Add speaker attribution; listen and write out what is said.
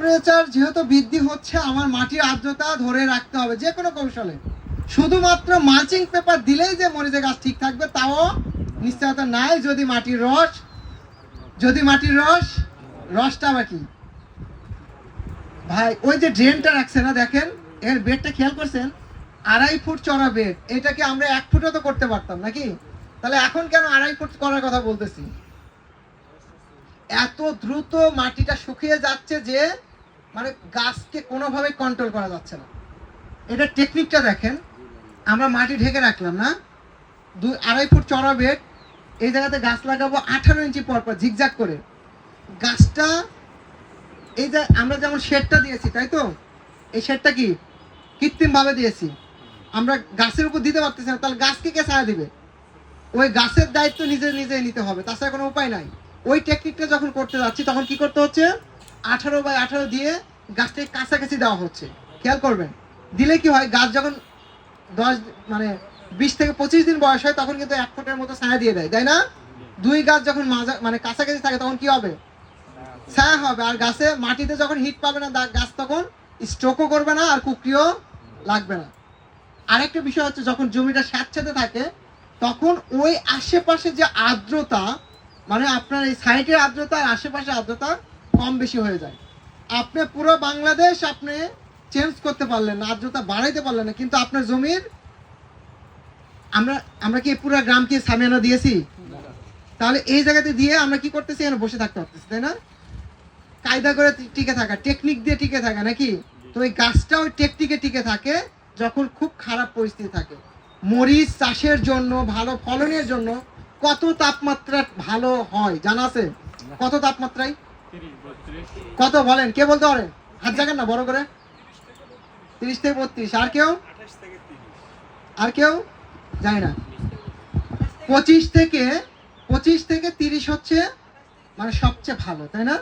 Speaker 1: Temperature যেহেতু বৃদ্ধি হচ্ছে, আমার মাটির আর্দ্রতা ধরে রাখতে হবে যে কোনো কৌশলে। শুধুমাত্র মালচিং পেপার দিলেই যে মরিচের গাছ ঠিক থাকবে, তাও নিশ্চয়তা নাই। যদি মাটির রস, যদি মাটির রস, রসটা আবার কি? ভাই, ওই যে ড্রেনটা রাখছে না, দেখেন, এর বেডটা খেয়াল করছেন? আড়াই ফুট চড়া বেড এটাকে আমরা এক ফুটও তো করতে পারতাম নাকি? তাহলে এখন কেন আড়াই ফুট করার কথা বলতেছি? এত দ্রুত মাটিটা শুকিয়ে যাচ্ছে যে মানে গাছকে কোনোভাবে কন্ট্রোল করা যাচ্ছে না। এটা টেকনিকটা দেখেন, আমরা মাটি ঢেকে রাখলাম না। দুই আড়াই ফুট চড়া বেড, এই জায়গাতে গাছ লাগাবো আঠারো ইঞ্চি পর পর ঝিকঝাক করে। গাছটা, এই যে আমরা যেমন শেডটা দিয়েছি, তাই তো? এই শেডটা কি? কৃত্রিমভাবে দিয়েছি। আমরা গাছের উপর দিতে পারতেছি না, তাহলে গাছকে কে ছায়া দিবে? ওই গাছের দায়িত্ব নিজে নিজে নিতে হবে, তাছাড়া কোনো উপায় নাই। ওই টেকনিকটা যখন করতে যাচ্ছি, তখন কি করতে হচ্ছে? আঠারো বাই আঠারো দিয়ে গাছটাকে কাছাকাছি দেওয়া হচ্ছে। খেয়াল করবেন। দিলে কি হয়, গাছ যখন দশ মানে বিশ থেকে পঁচিশ দিন বয়স হয়, তখন কিন্তু এক ফুটের মতো ছায়া দিয়ে দেয়, তাই না? দুই গাছ যখন মাজা মানে কাছাকাছি থাকে, তখন কি হবে? ছায়া হবে। আর গাছে মাটিতে যখন হিট পাবে না গাছ তখন স্ট্রোকও করবে না, আর কুকরিও লাগবে না। আরেকটা বিষয় হচ্ছে, যখন জমিটা স্যাঁতস্যাঁতে থাকে, তখন ওই আশেপাশে যে আর্দ্রতা মানে আপনার এই সাইডের আর্দ্রতা আর আশেপাশে আর্দ্রতা কম বেশি হয়ে যায়। আপনি পুরো বাংলাদেশ আপনি চেঞ্জ করতে পারলেন না, আর্দ্রতা বাড়াইতে পারলেন না, কিন্তু আপনার জমির আমরা আমরা কি পুরো গ্রামকে সামিয়ানা দিয়েছি? তাহলে এই জায়গাতে দিয়ে আমরা কি করতেছি? এখানে বসে থাকতে পারতেছি, তাই না? কায়দা করে টিকে থাকা টেকনিক দিয়ে টিকে থাকা নাকি? তো ওই গাছটা ওই টেকনিকে টিকে থাকে যখন খুব খারাপ পরিস্থিতি থাকে। মরিচ চাষের জন্য, ভালো ফলনের জন্য কত তাপমাত্রা ভালো হয়, জানা আছে? কত তাপমাত্রায়? কত বলেন? কে বলতে পারে হাত জাগান না বড় করে। তিরিশ থেকে বত্রিশ। আর কেউ? আর কেউ? জানি না। পঁচিশ থেকে পঁচিশ থেকে তিরিশ হচ্ছে মানে সবচেয়ে ভালো তাই না?